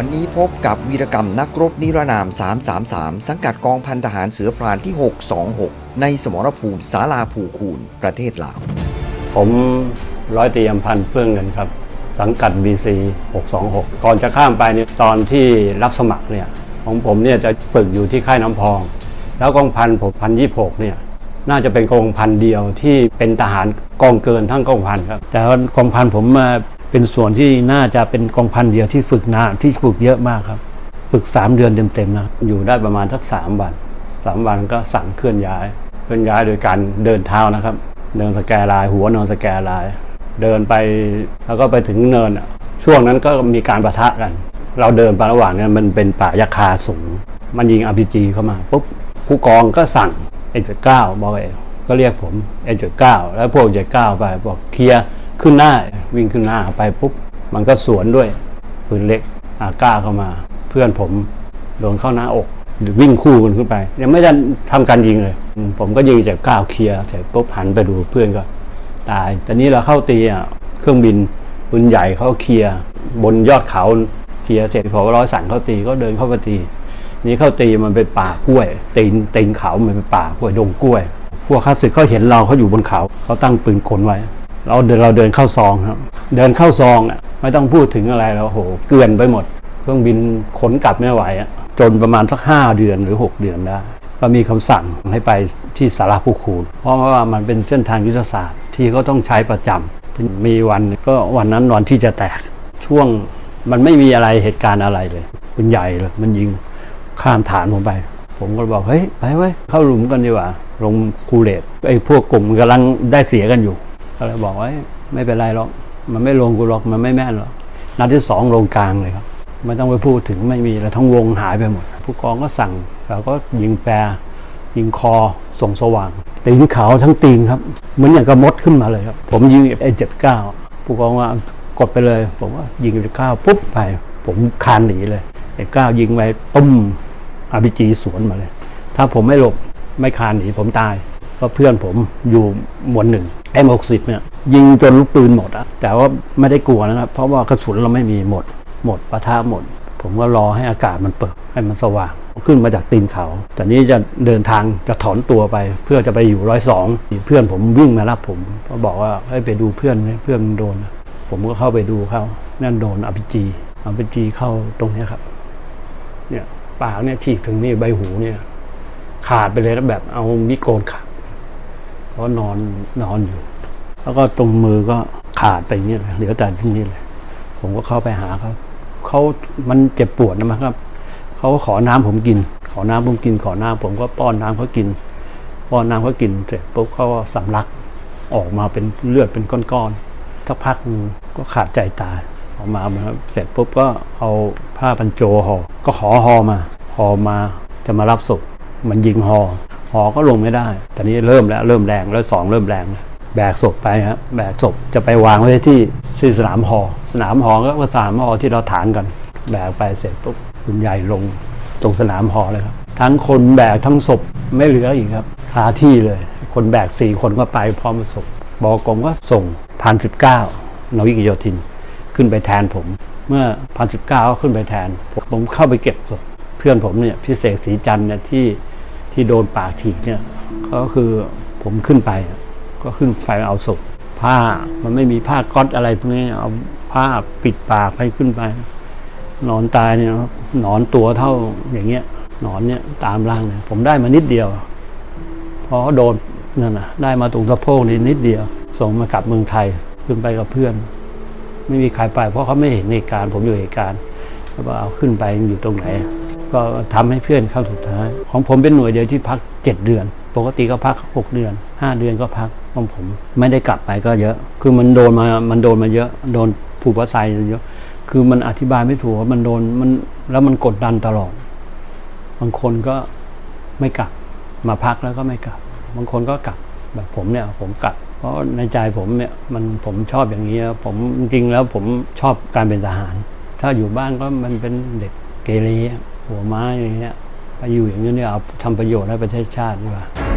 วันนี้พบกับวีรกรรมนักรบนิรนาม 333 สังกัดกองพันทหารเสือพรานที่ 626 ในสมรภูมิสาลาภูคูนประเทศลาว ผมร้อยตรีอำพันธ์เพื่องเงินครับ สังกัด BC 626 ก่อนจะข้ามไปเนี่ตอนที่รับสมัครเนี่ยของผมเนี่ยจะฝึกอยู่ที่ค่ายน้ำพอง แล้วกองพันผมพันยี่หกเนี่ยน่าจะเป็นกองพันเดียวที่เป็นทหารกองเกินทั้งกองพันครับ แต่ว่ากองพันผมมา เป็นส่วนที่น่าจะเป็นกองพันเดียวที่ฝึกนานที่ฝึกเยอะมากครับ ฝึก 3 เดือนเต็มๆนะอยู่ได้ประมาณสักสามวันสามวันก็สั่งเคลื่อนย้าย เคลื่อนย้ายโดยการเดินเท้านะครับ เดินสแกลน์หัวนอนสแกลน์เดินไปแล้วก็ไปถึงเนินอะช่วงนั้นก็มีการประทะกัน เราเดินไประหว่างนี้มันเป็นป่ายาคาสูง มันยิงอาร์พีจีเข้ามาปุ๊บผู้กองก็สั่งเอ็ดเก้าบอกเอก็เรียกผมเอ็ดเก้าแล้วพวกเจ็ดเก้าไปบอกเคลียร์ ขึ้นหน้าวิ่งขึ้นหน้าไปปุ๊บมันก็สวนด้วยปืนเล็กอาก้าเข้ามา เพื่อนผมโดนเข้าหน้าอกหรือวิ่งคู่กันขึ้นไป ยังไม่ได้ทำการยิงเลย ผมก็ยิงจากก้าวเคลียร์เสร็จปุ๊บหันไปดูเพื่อนก็ ตายแต่นี้เราเข้าตีอะเครื่องบินปืนใหญ่เขาเคลียร์บนยอดเขาเคลียร์เสร็จพอร้อยสั่งเข้าตีก็เดินเข้าไปตี นี่เข้าตีมันเป็นป่ากล้วยตีนตีนเขามันเป็นป่ากล้วยดงกล้วย พวกข้าศึกเขาเห็นเราเขาอยู่บนเขาเขาตั้งปืนกลไว้ เราเดินเราเดินเข้าซองครับ เดินเข้าซองอะไม่ต้องพูดถึงอะไรแล้วโหเกลื่อนไปหมด เครื่องบินขนกลับไม่ไหวอะจนประมาณสักห้าเดือนหรือ 6 เดือนได้ก็มีคำสั่งให้ไปที่สาราภูคูนเพราะว่ามันเป็นเส้นทางยุทธศาสตร์ที่เขาต้องใช้ประจำมีวันก็วันนั้นวันที่จะแตกช่วงมันไม่มีอะไรเหตุการณ์อะไรเลยเป็นใหญ่เลยมันยิงข้ามฐานผมไป ผมก็บอกเฮ้ยไปไว้เข้าหลุมกันดีกว่าลงคูเลตไอ้พวกกลุ่มกำลังได้เสียกันอยู่ ก็เลยบอกว่าไม่เป็นไรหรอกมันไม่ลงกูหรอกมันไม่แม่นหรอกนัดที่สองลงกลางเลยครับไม่ต้องไปพูดถึงไม่มีแล้วทั้งวงหายไปหมด ผู้กองก็สั่งเราก็ยิงแปรยิงคอส่งสว่างตีนเขาทั้งตีนครับเหมือนอย่างกระมดขึ้นมาเลยครับ ผมยิงไอ้เจ็ดเก้าผู้กองว่ากดไปเลย ผมว่ายิงเจ็ดเก้าปุ๊บไป ผมคานหนีเลยเจ็ดเก้ายิงไปตุ้มอาร์พีจีสวนมาเลย ถ้าผมไม่หลบไม่คานหนีผมตาย ก็เพื่อนผมอยู่หมวดหนึ่งเอ็มหกสิบเนี่ยยิงจนลูกปืนหมดอะแต่ว่าไม่ได้กลัวนะครับ เพราะว่ากระสุนเราไม่มีหมด หมดปะทะหมด ผมก็รอให้อากาศมันเปิดให้มันสว่าง ขึ้นมาจากตีนเขา แต่นี้จะเดินทางจะถอนตัวไป เพื่อจะไปอยู่ร้อยสองเพื่อนผมวิ่งมารับผมก็บอกว่าให้ไปดูเพื่อนเพื่อนโดน ผมก็เข้าไปดูเขานั่นโดนอภิจีอภิจีเข้าตรงนี้ครับ เนี่ยปากเนี่ยฉีกถึงนี่ใบหูเนี่ย ขาดไปเลยแล้วแบบเอามิโกนขาด เพราะนอนนอนอยู่ แล้วก็ตรงมือก็ขาดไปอย่างนี่เลยเหลือแต่ที่นี่เลย ผมก็เข้าไปหาเขาเขามันเจ็บปวดนะมั้งครับเขาก็ขอน้ำผมกิน ขอน้ำผมกิน ขอน้ำผมก็ป้อนน้ำเขากิน ป้อนน้ำเขากินเสร็จปุ๊บเขาก็สำลักออกมาเป็นเลือดเป็นก้อนๆสักพักก็ขาดใจตายออกมาเสร็จปุ๊บก็เอาผ้าพันโจห่อก็ขอห่อมาห่อมาจะมารับศพมันยิงห่อ หอก็ลงไม่ได้แต่นี้เริ่มแล้วเริ่มแรงแล้วสองเริ่มแรงแล้วแบกศพไปครับแบกศพจะไปวางไว้ที่ที่สนามหอ สนามหอก็สนามหอที่เราฐานกัน แบกไปเสร็จปุ๊บคุณใหญ่ลงตรงสนามหอเลยครับ ทั้งคนแบกทั้งศพไม่เหลืออีกครับคาที่เลย คนแบกสี่คนก็ไปพร้อมศพบอกรมก็ส่งพันสิบเก้านวิกโยธิน ขึ้นไปแทนผม เมื่อพันสิบเก้าขึ้นไปแทน ผมเข้าไปเก็บศพเพื่อนผมเนี่ยพิเศษสีจันทร์เนี่ยที่ ที่โดนปากฉีกเนี่ยก็คือผมขึ้นไป ก็ขึ้นไปเอาศพผ้ามันไม่มีผ้าก๊อตอะไรพวกนี้เอาผ้าปิดปากให้ขึ้นไป นอนตายเนี่ยนอนตัวเท่าอย่างเงี้ยนอนเนี่ยตามร่างเนี่ยผมได้มานิดเดียวเพราะโดนนั่นนะได้มาตรงสะโพกนิดนิดเดียว ส่งมากลับเมืองไทยขึ้นไปกับเพื่อน ไม่มีใครไป เพราะเขาไม่เห็นเหตุการณ์ผมอยู่เหตุการณ์แล้วเอาขึ้นไปอยู่ตรงไหน ก็ทำให้เพื่อนเข้าสุดท้าย ของผมเป็นหน่วยเดียวที่พักเจ็ดเดือน ปกติก็พักหกเดือนห้าเดือนก็พักของผม ไม่ได้กลับไปก็เยอะ คือมันโดนมามันโดนมาเยอะโดนผูกประไซเยอะคือมันอธิบายไม่ถูกว่ามันโดนมันแล้วมันกดดันตลอดบางคนก็ไม่กลับมาพักแล้วก็ไม่กลับบางคนก็กลับแบบผมเนี่ยผมกลับเพราะในใจผมเนี่ยมันผมชอบอย่างนี้ผมจริงแล้วผมชอบการเป็นทหาร ถ้าอยู่บ้านก็มันเป็นเด็กเกเร หัวไม้อย่างเงี้ยไปอยู่อย่างนี้เนี่ยเอาทำประโยชน์ให้ประเทศชาติดีกว่า